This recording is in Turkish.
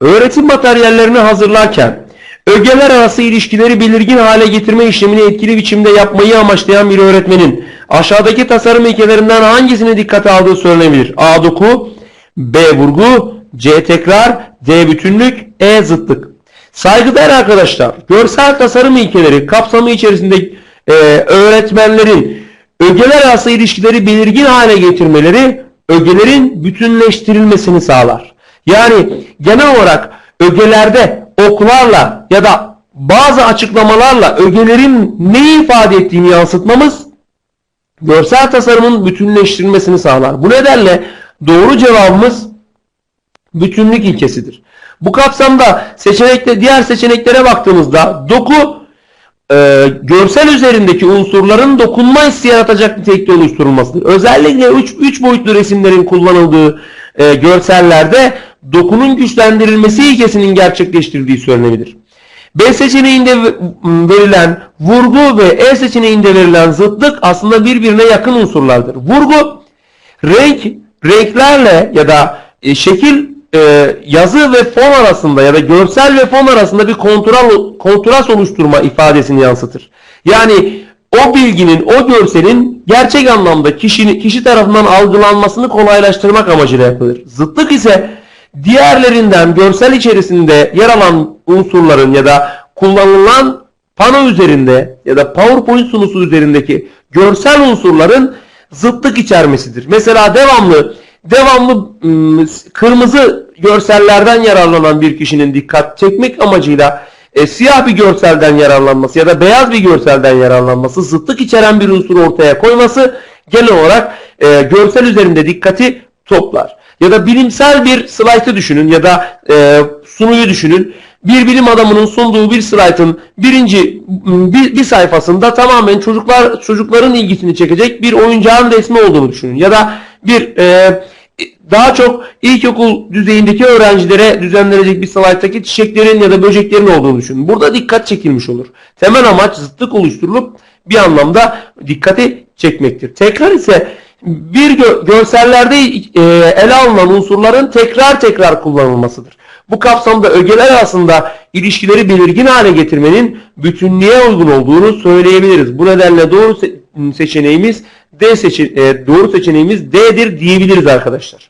Öğretim materyallerini hazırlarken ögeler arası ilişkileri belirgin hale getirme işlemini etkili biçimde yapmayı amaçlayan bir öğretmenin aşağıdaki tasarım ilkelerinden hangisini dikkate aldığı söylenebilir? A. Doku B. Vurgu C. Tekrar D. Bütünlük E. Zıtlık Saygıdeğer arkadaşlar, görsel tasarım ilkeleri kapsamı içerisinde e, öğretmenlerin ögeler arası ilişkileri belirgin hale getirmeleri ögelerin bütünleştirilmesini sağlar. Yani genel olarak ögelerde oklarla ya da bazı açıklamalarla ögelerin neyi ifade ettiğini yansıtmamız görsel tasarımın bütünleştirilmesini sağlar. Bu nedenle doğru cevabımız bütünlük ilkesidir. Bu kapsamda seçenekte diğer seçeneklere baktığımızda doku e, görsel üzerindeki unsurların dokunma hissi yaratacak nitelikte oluşturulmasıdır. Özellikle 3 boyutlu resimlerin kullanıldığı e, görsellerde dokunun güçlendirilmesi ilkesinin gerçekleştirildiği söylenebilir. B seçeneğinde verilen vurgu ve E seçeneğinde verilen zıtlık aslında birbirine yakın unsurlardır. Vurgu renk renklerle ya da e, şekil e, yazı ve fon arasında ya da görsel ve fon arasında bir kontral, kontrast oluşturma ifadesini yansıtır. Yani o bilginin, o görselin gerçek anlamda kişinin, kişi tarafından algılanmasını kolaylaştırmak amacıyla yapılır. Zıtlık ise diğerlerinden görsel içerisinde yer alan unsurların ya da kullanılan pano üzerinde ya da PowerPoint sunusu üzerindeki görsel unsurların zıtlık içermesidir. Mesela devamlı devamlı ım, kırmızı görsellerden yararlanan bir kişinin dikkat çekmek amacıyla e, siyah bir görselden yararlanması ya da beyaz bir görselden yararlanması, zıtlık içeren bir unsur ortaya koyması genel olarak e, görsel üzerinde dikkati toplar. Ya da bilimsel bir slaytı düşünün ya da e, sunuyu düşünün. Bir bilim adamının sunduğu bir slaytın birinci bir, bir sayfasında tamamen çocuklar çocukların ilgisini çekecek bir oyuncağın resmi olduğunu düşünün. Ya da bir e, daha çok ilkokul düzeyindeki öğrencilere düzenlenecek bir slayttaki çiçeklerin ya da böceklerin olduğunu düşünün. Burada dikkat çekilmiş olur. Temel amaç zıtlık oluşturulup bir anlamda dikkati çekmektir. Tekrar ise bir gö görsellerde e, ele alınan unsurların tekrar tekrar kullanılmasıdır. Bu kapsamda ögeler arasında ilişkileri belirgin hale getirmenin bütünlüğe uygun olduğunu söyleyebiliriz. Bu nedenle doğru se seçeneğimiz D seçe e, doğru seçeneğimiz D'dir diyebiliriz arkadaşlar.